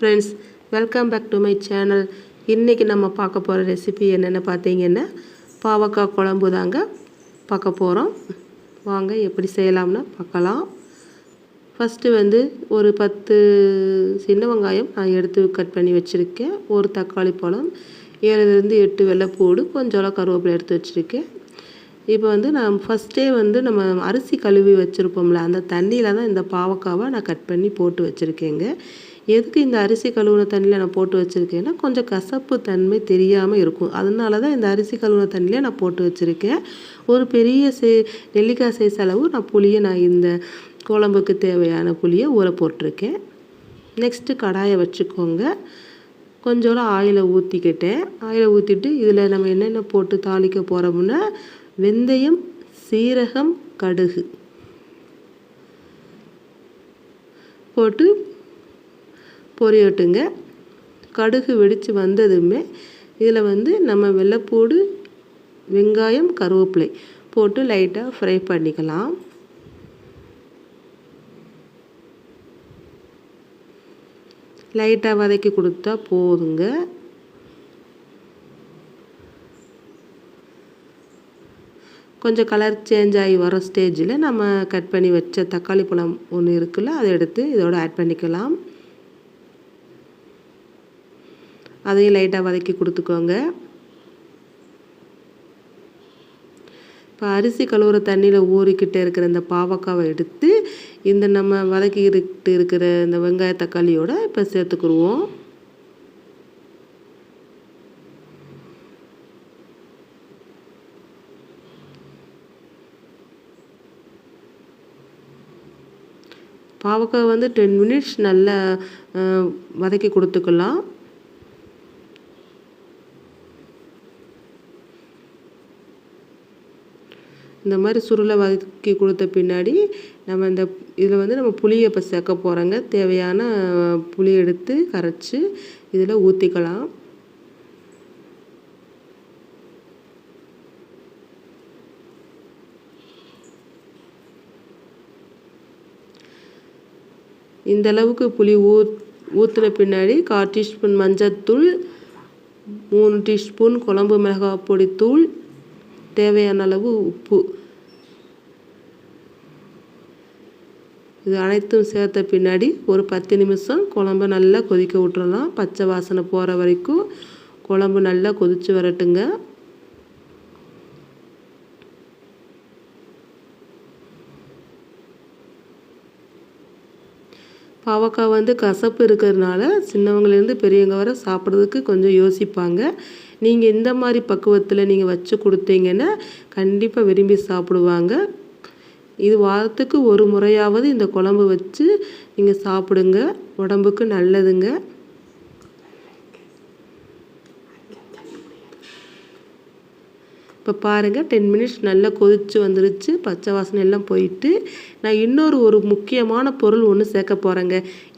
Friends welcome back to my channel இன்றைக்கி நம்ம பார்க்க போகிற ரெசிபி என்னென்னு பார்த்தீங்கன்னா பாவக்காய் குழம்பு தாங்க பார்க்க போகிறோம் வாங்க எப்படி செய்யலாம்னு பார்க்கலாம். ஃபஸ்ட்டு வந்து ஒரு பத்து சின்ன வெங்காயம் நான் எடுத்து கட் பண்ணி வச்சுருக்கேன். ஒரு தக்காளி பழம் ஏழுலேருந்து எட்டு வெள்ளைப்பூடு கொஞ்சம் கருவேப்பிலை எடுத்து வச்சுருக்கேன். இப்போ வந்து நான் ஃபஸ்ட்டே வந்து நம்ம அரிசி கழுவி வச்சுருப்போம்ல அந்த தண்ணியில் தான் இந்த பாவக்காவை நான் கட் பண்ணி போட்டு வச்சுருக்கேங்க. எதுக்கு இந்த அரிசி கழுவுன தண்ணியில் நான் போட்டு வச்சுருக்கேன்னா கொஞ்சம் கசப்பு தன்மை தெரியாமல் இருக்கும். அதனால தான் இந்த அரிசி கழுவுன தண்ணியில் நான் போட்டு வச்சுருக்கேன். ஒரு பெரிய சே நெல்லிக்காய் சைஸ் அளவு நான் புளியை நான் இந்த குழம்புக்கு தேவையான புளியை ஊற போட்டிருக்கேன். நெக்ஸ்ட்டு கடாயை வச்சுக்கோங்க. கொஞ்சோட ஆயிலை ஊற்றிக்கிட்டேன் ஆயிலை ஊற்றிட்டு இதில் நம்ம என்னென்ன போட்டு தாளிக்க போகிறோம்னா வெந்தயம் சீரகம் கடுகு போட்டு பொரியட்டுங்க. கடுகு வெடித்து வந்ததுமே இதில் வந்து நம்ம வெள்ளைப்பூடு வெங்காயம் கருவேப்பிலை போட்டு லைட்டாக ஃப்ரை பண்ணிக்கலாம். லைட்டாக வதக்கி கொடுத்தா போதுங்க. கொஞ்சம் கலர் சேஞ்ச் ஆகி வர ஸ்டேஜில் நம்ம கட் பண்ணி வச்ச தக்காளி பழம் ஒன்று இருக்குல்ல அதை எடுத்து இதோட ஆட் பண்ணிக்கலாம். அதையும் லைட்டாக வதக்கி கொடுத்துக்கோங்க. இப்போ அரிசி கழுவுற தண்ணியில் ஊறிக்கிட்டே இருக்கிற இந்த பாவக்காவை எடுத்து இந்த நம்ம வதக்கிக்கிட்டு இருக்கிற இந்த வெங்காய தக்காளியோட இப்போ சேர்த்துக்குருவோம். பாவக்காய் வந்து டென் மினிட்ஸ் நல்லா வதக்கி கொடுத்துக்கலாம். இந்த மாதிரி சுருளை வதக்கி கொடுத்த பின்னாடி நம்ம இந்த இதில் வந்து நம்ம புளியை இப்போ சேர்க்க போகிறோங்க தேவையான புளி எடுத்து கரைச்சி இதில் ஊற்றிக்கலாம் இந்த அளவுக்கு புளி ஊத் ஊற்றின பின்னாடி கால் டீஸ்பூன் மஞ்சத்தூள் மூணு டீஸ்பூன் குழம்பு மிளகாய் பொடி தூள் தேவையான அளவு உப்பு. இது அனைத்தும் சேர்த்த பின்னாடி ஒரு பத்து நிமிஷம் குழம்பு நல்லா கொதிக்க விட்டுறலாம். பச்சை வாசனை போகிற வரைக்கும் குழம்பு நல்லா கொதித்து வரட்டுங்க. பாவக்காய் வந்து கசப்பு இருக்கிறதுனால சின்னவங்கலேருந்து பெரியவங்க வர சாப்பிட்றதுக்கு கொஞ்சம் யோசிப்பாங்க. நீங்கள் இந்த மாதிரி பக்குவத்தில் நீங்கள் வச்சு கொடுத்தீங்கன்னா கண்டிப்பாக விரும்பி சாப்பிடுவாங்க. இது வாரத்துக்கு ஒரு முறையாவது இந்த குழம்பு வச்சு நீங்கள் சாப்பிடுங்க. உடம்புக்கு நல்லதுங்க. இப்போ பாருங்கள் டென் மினிட்ஸ் நல்லா கொதித்து வந்துருச்சு. பச்சை வாசனை எல்லாம் போயிட்டு நான் இன்னொரு ஒரு முக்கியமான பொருள் ஒன்று சேர்க்க போகிறேங்க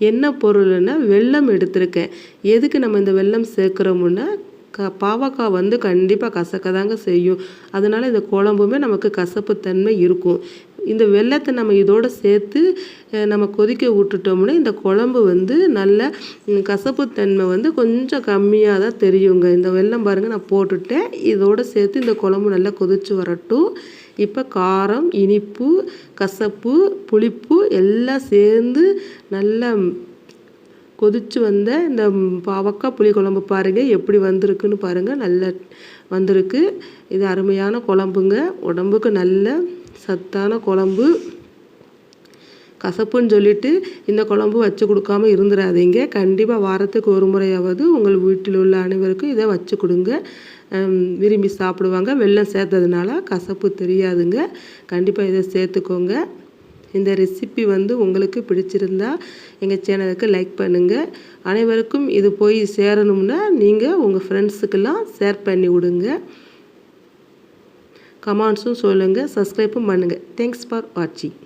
என்ன பொருள்னா வெல்லம் எடுத்திருக்கேன். எதுக்கு நம்ம இந்த வெல்லம் சேர்க்குறோமுன்னா க பாவக்காய் வந்து கண்டிப்பாக கசக்க தாங்க செய்யும். அதனால் இந்த குழம்புமே நமக்கு கசப்பு தன்மை இருக்கும். இந்த வெள்ளத்தை நம்ம இதோடு சேர்த்து நம்ம கொதிக்க விட்டுட்டோம்னா இந்த குழம்பு வந்து நல்ல கசப்புத்தன்மை வந்து கொஞ்சம் கம்மியாக தான் தெரியுங்க. இந்த வெள்ளம் பாருங்கள் நான் போட்டுட்டேன். இதோடு சேர்த்து இந்த குழம்பு நல்லா கொதித்து வரட்டும். இப்போ காரம் இனிப்பு கசப்பு புளிப்பு எல்லாம் சேர்ந்து நல்லா கொதித்து வந்த இந்த பாவக்காய் புளி குழம்பு பாருங்கள் எப்படி வந்திருக்குன்னு பாருங்கள் நல்ல வந்திருக்கு. இது அருமையான குழம்புங்க. உடம்புக்கு நல்ல சத்தான குழம்பு. கசப்புன்னு சொல்லிட்டு இந்த குழம்பு வச்சு கொடுக்காம இருந்துடாதீங்க கண்டிப்பாக வாரத்துக்கு ஒரு முறையாவது உங்கள் வீட்டில் உள்ள அனைவருக்கும் இதை வச்சு கொடுங்க. விரும்பி சாப்பிடுவாங்க. வெள்ளம் சேர்த்ததுனால கசப்பு தெரியாதுங்க. கண்டிப்பாக இதை சேர்த்துக்கோங்க. இந்த ரெசிபி வந்து உங்களுக்கு பிடிச்சிருந்தா எங்கள் சேனலுக்கு லைக் பண்ணுங்கள் அனைவருக்கும் இது போய் சேரணும்னா நீங்கள் உங்கள் ஃப்ரெண்ட்ஸுக்கெல்லாம் ஷேர் பண்ணி விடுங்க. கமெண்ட்ஸும் சொல்லுங்கள் சப்ஸ்கிரைப்பும் பண்ணுங்கள் தேங்க்ஸ் ஃபார் வாட்சிங்